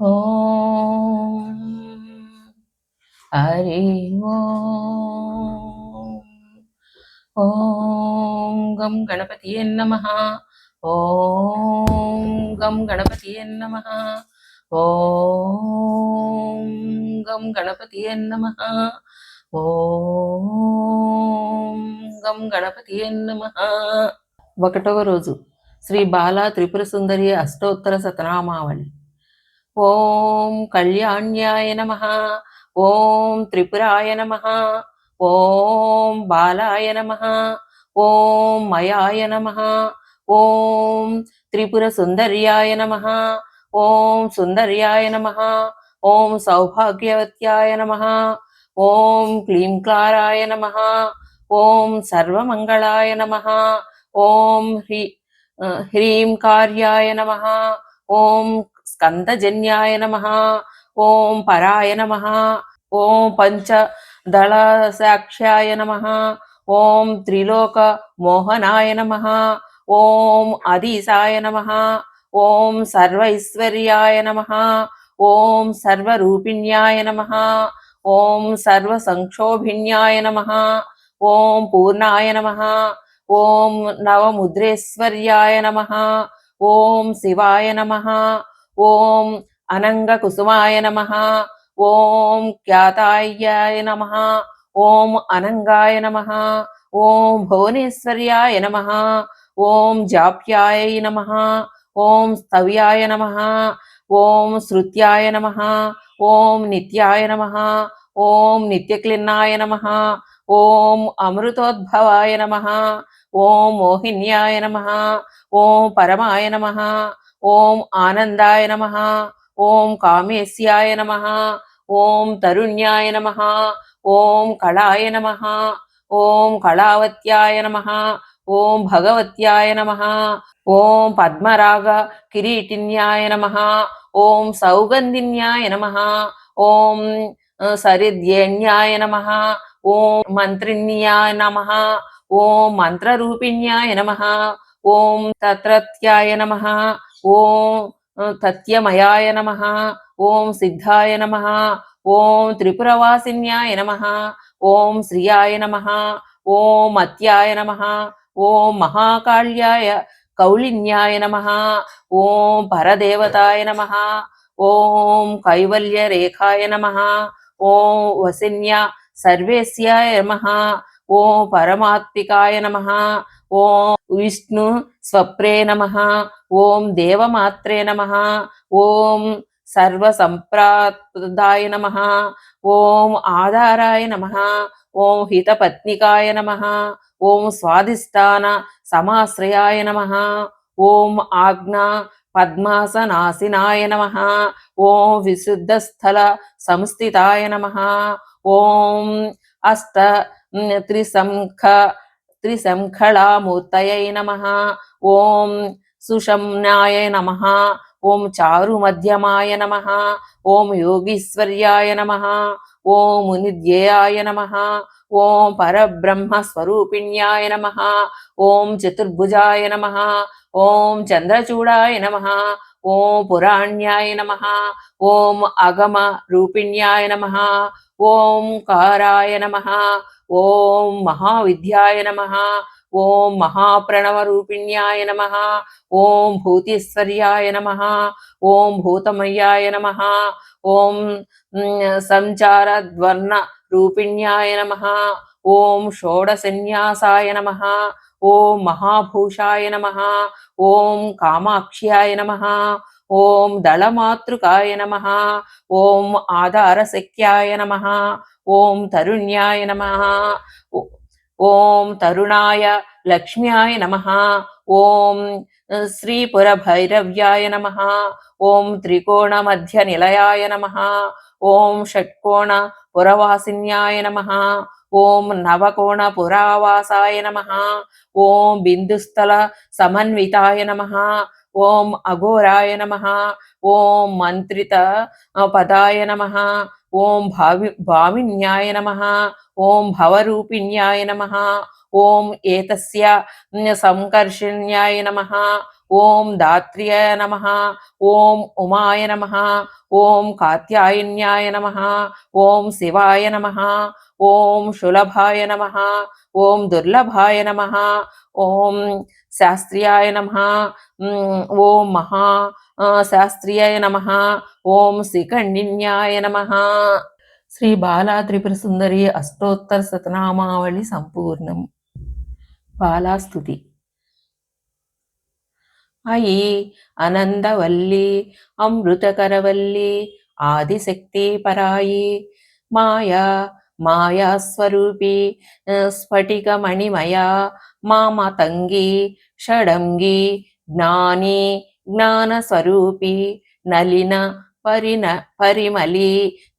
ఓం హరి ఓం ఓం గం గణపతి నమ ఓం గం గణపతి నమ ఓం గం గణపతి నమ ఓం గం గణపతి నమ ఒకటవ రోజు శ్రీ బాలా త్రిపుర సుందరి అష్టోత్తర సతనామావళి. ఓం కళ్యాణ్యాయ నమ. ఓం త్రిపురాయ నమ. ఓం బాలాయ నమ. ఓం మయాయ నమ. ఓం త్రిపుర సుందర్యాయ నమ. ఓం సుందర్యాయ నమ. ఓం సౌభాగ్యవత్యాయ నమ. ఓం క్లీం క్లారాయ నమ. ఓం సర్వమంగళాయ నమ. ఓం హ్రీ హ్రీం కార్యాయ నమ ఓం స్కందజన్యాయ నమ ఓం పరాయ నమ ఓం పంచదళ సాక్ష్యాయ నమ ఓం త్రిలోక మోహనాయ నమ ఓం అదీసాయ నమ ఓం సర్వైశ్వర్యాయ నమ ఓం సర్వరూపిణ్యాయ నమ ఓం సర్వసంక్షోభిణ్యాయ నమ ఓం పూర్ణాయ నమ ఓం నవముద్రేశ్వర్యాయ నమ ఓం శివాయ నమ ఓం అనంగకుసుమాయ నమ ఓం ఖ్యాతాయ్యాయ నమ ఓం అనంగాయ నమ ఓం భువనేశ్వర్యాయ నమ ఓం జాప్యాయ నమ ఓం స్థవ్యాయ నమ ఓం శృత్యాయ నమ ఓం నిత్యాయ నమ ఓం నిత్యక్లిన్నాయ నమ ఓం అమృతోద్భవాయ నమ ఓం మోహిన్యాయ నమ ఓం పరమాయ నమ ఓం ఆనందాయ నమ ఓం కామేశ్యాయ నమ ఓం తరుణ్యాయ నమ ఓం కళాయ నమ ఓం కళావత్యాయ నమ ఓం భగవత్యాయ నమ ఓం పద్మరాగ కిరీటిన్యాయ నమ ఓం సౌగంధిన్యాయ నమ ఓం సరిద్యేణ్యాయ నమ ఓం మంత్రిణ్యాయ నమ ఓం మంత్రరూపిణ్యాయ నమ. ఓం తత్రత్యాయ నమ. ఓం తత్యమయాయ నమ. ఓం సిద్ధాయ నమ. ఓం త్రిపురవాసిన్యాయ నమ. ఓం శ్రియాయ నమ. ఓం అత్యాయ నమ. ఓం మహాకాళ్యాయ కౌళిన్యాయ నమ. ఓం పరదేవతాయ నమ. ఓం కైవల్యరేఖాయ నమ. ఓం వసిన్య సర్వేశ్యాయ నమ. ఓం పరమాత్మికాయ నమ. ఓం విష్ణు స్వప్రే నమ. ఓం దేవమాత్రే నమ. ఓం సర్వసంప్రాదాయ నమ. ఓం ఆధారాయ నమ. ఓం హితపత్నికాయ నమ. ఓం స్వాధిష్టాన సమాశ్రయాయ నమ. ఓం ఆజ్ఞా పద్మాసనాశినాయ నమ. ఓం విశుద్ధస్థల సంస్థితాయ నమ. ఓం అష్ట త్రిసంఖ త్రిశంఖళామూర్తయై నమ ఓం సుషమ్నాయ నమ ఓం చారుమధ్యమాయ నమ ఓం యోగీశ్వర్యాయ నమ ఓం మునిధ్యేయాయ నమ ఓం పరబ్రహ్మస్వరూపిణ్యాయ నమ ఓం చతుర్భుజాయ నమ ఓం చంద్రచూడాయ నమ ఓం పురాణ్యాయ నమ ఓం అగమ రూపిణ్యాయ నమ ఓం కారాయ నమ ఓం మహావిద్యాయ నమ ఓం మహాప్రణవరూపిణ్యాయ నమ ఓం భూతీశ్వర్యాయ నమ ఓం భూతమయ్యాయ నమ ఓం సంచారద్వర్ణ రూపిణ్యాయ నమ ఓం షోడసన్యాసాయ నమ ఓం మహాభూషాయ నమ ఓం కామాక్ష్యాయ నమ ఓం దళమాతృకాయ నమ ఓం ఆధారశక్యాయ నమ ఓం తరుణ్యాయ నమ ఓం తరుణాయ లక్ష్మ్యాయ నమ ఓం శ్రీపురభైరవ్యాయ నమ ఓం త్రికోణమధ్య నిలయాయ నమ ఓం షట్కోణ పురవాసిన్యాయ నమ ఓం నవకోణ పురావాసాయ నమ ఓం బిందుస్థల సమన్వితాయ నమ ఓం అఘోరాయ నమ ఓం మంత్రిత పదాయ నమ ఓం భావి భావిన్యాయ నమ ఓం భవరూపిణ్యాయ నమ ఓం ఏతస్య సంకర్షిణ్యాయ నమ ఓం దాత్ర్యాయ నమ ఓం ఉమాయ నమ ఓం కాత్యాయన్యాయ నమ ఓం శివాయ నమ ఓం శులభాయ నమ ఓం దుర్లభాయ నమ ఓం శాస్త్రియాయ నమ ఓం మహా శాస్త్రియాయ నమ ఓం శ్రీకండిన్యాయ నమ. శ్రీ బాలా త్రిపుర సుందరి అష్టోత్తర శతనామావళి సంపూర్ణం. బాలాస్తుతి అయి అనందవల్లి అమృతకరవల్లి ఆదిశక్తి పరాయి మాయా మాయాస్వరూపి స్ఫటికమణిమయా మామతంగి షడంగి జ్ఞాని జ్ఞానస్వరూపి నలిన పరిణ పరిమళి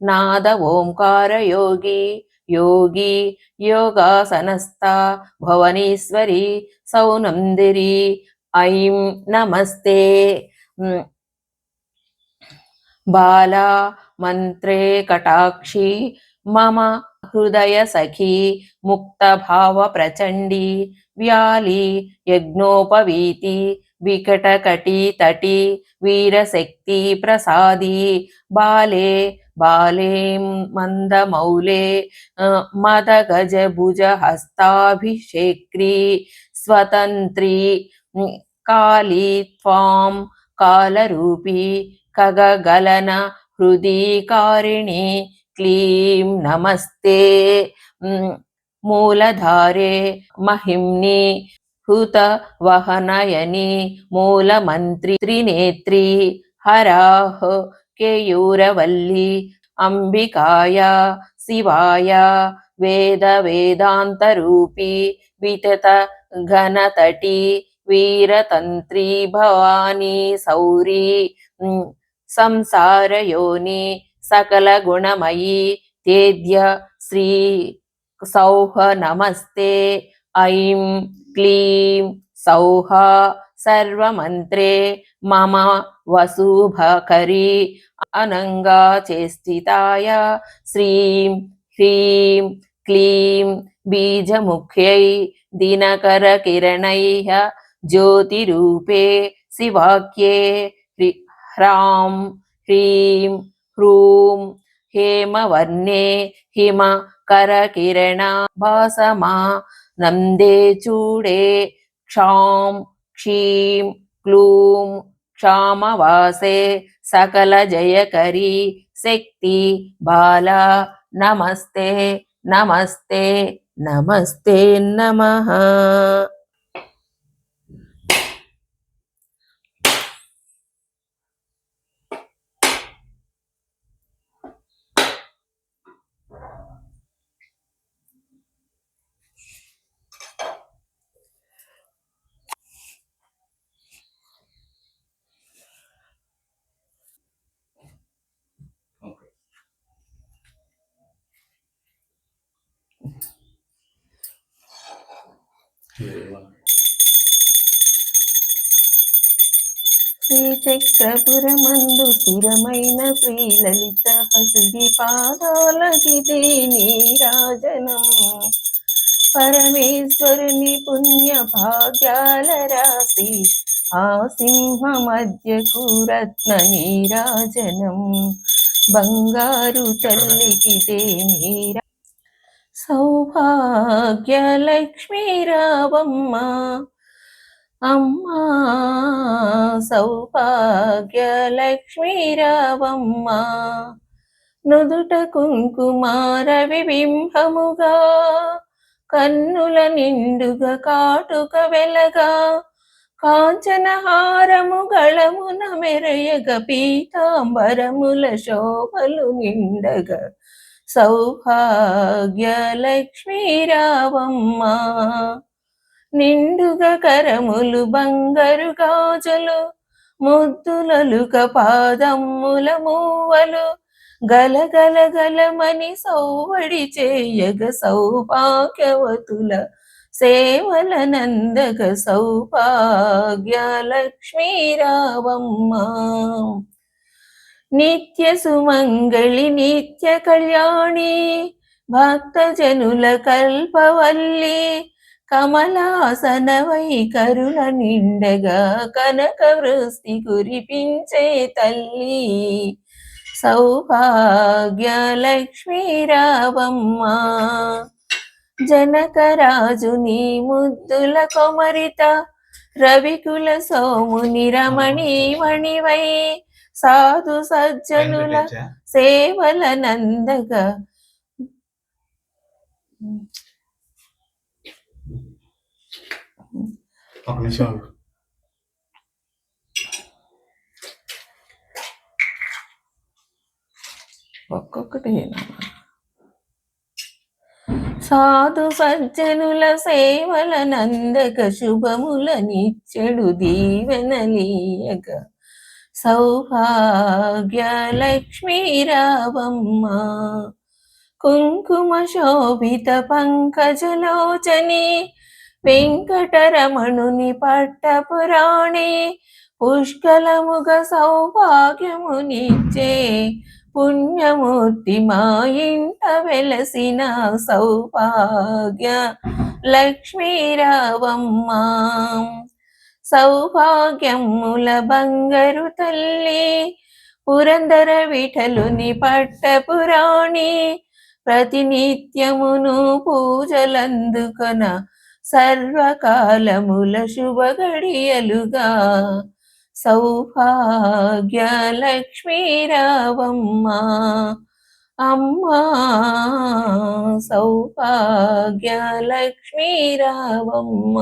నాద ఓంకార యోగి యోగి యోగాసనస్థ భువనేశ్వరి సౌనందిరి ఐం నమస్తే. బాలా మంత్రే కటాక్షి మమ हृदय सखी मुक्तभाव प्रचंडी व्याली, यज्ञोपवीति विकटकटितटी वीरशक्ति प्रसादी, बाले बाले मन्दमौले मदगजभुजहस्ताभिषेक्री स्वतन्त्री काली त्वां, कालरूपी, खगगलन, हृदीकारिणी స్వతంత్రి కాళీ త్వాం కాలరూపీ ఖగగలన హృదీకారిణి క్లీం నమస్తే మూలధారే మహిమ్ని హుత వహనయని మూలమంత్రి త్రినేత్రి హరాహ కేయూరవల్లి అంబికాయ శివాయ सकलगुणमयी तेद्य श्री सौह नमस्ते। ऐं क्लीं सौह सर्वमन्त्रे। मम वसुभकरी अनङ्गाचेष्टिताय श्रीं ह्रीं क्लीं बीजमुख्यै दिनकरकिरणैः ज्योतिरूपे शिवाख्ये ह्रां ह्रीं హ్రూం हेमवर्णे हिम करकिरणा भासमा। नन्दे चूडे क्षां क्षीं क्लूं क्षामवासे, सकलजयकरी, शक्ति, बाला, नमस्ते नमस्ते नमस्ते नमः। శ్రీచక్రపురమందు స్థిరమైన శ్రీలలిత పసిడి పాదాలకిదే నీరాజనం పరమేశ్వరుని పుణ్య భాగ్యాల రాశి ఆ సింహ మధ్యకు రత్న నీరాజనం బంగారు తల్లికిదే నీరా సౌభాగ్యలక్ష్మీ రావమ్మ అమ్మా సౌభాగ్యలక్ష్మీ రావమ్మ నుదుట కుంకుమార విబింబముగా కన్నుల నిండుగా కాటుక వెలగా కాంచనహారము గళమున మెరయగ పీతాంబరముల శోభలు నిండగా. సౌభాగ్యలక్ష్మీరావమ్మ నిండుగా కరములు బంగారు గాజులు ముద్దులలుక పాదమ్ముల మూవలు గలగల గలమని సౌవడి చేయగ సౌభాగ్యవతుల సేవల నందగ సౌభాగ్య లక్ష్మీ నిత్య సుమంగళి నిత్య కళ్యాణి భక్తజనుల కల్పవల్లి కమలాసనవై కరుణ నిండగా కనక వృష్టి కురిపించే తల్లి సౌభాగ్య లక్ష్మీ రావమ్మ జనకరాజుని ముద్దుల కొమరిత రవికుల సోముని రమణి మణివై సాధు సజ్జనుల సేవల నందగా ఒక నిమిషం ఆగు. ఒక్కొక్కటి సాధు సజ్జనుల సేవల నందక శుభముల నిచ్చెడు దీవెనలీయక సౌభాగ్యలక్ష్మీరావమ్మ. కుంకుమ శోభిత పంకజలోచని వెంకటరమణుని పట్టపురాణే పుష్కలముగ సౌభాగ్యమునిచ్చే పుణ్యమూర్తి మా ఇంట వెలసిన సౌభాగ్య లక్ష్మీరావమ్మ సౌభాగ్యముల బంగరు తల్లి పురందర విఠలుని పట్టపురాణి ప్రతినిత్యమును పూజలందుకొన సర్వకాలముల శుభ గడియలుగా సౌభాగ్య లక్ష్మీరావమ్మ అమ్మా సౌభాగ్య లక్ష్మీరావమ్మ.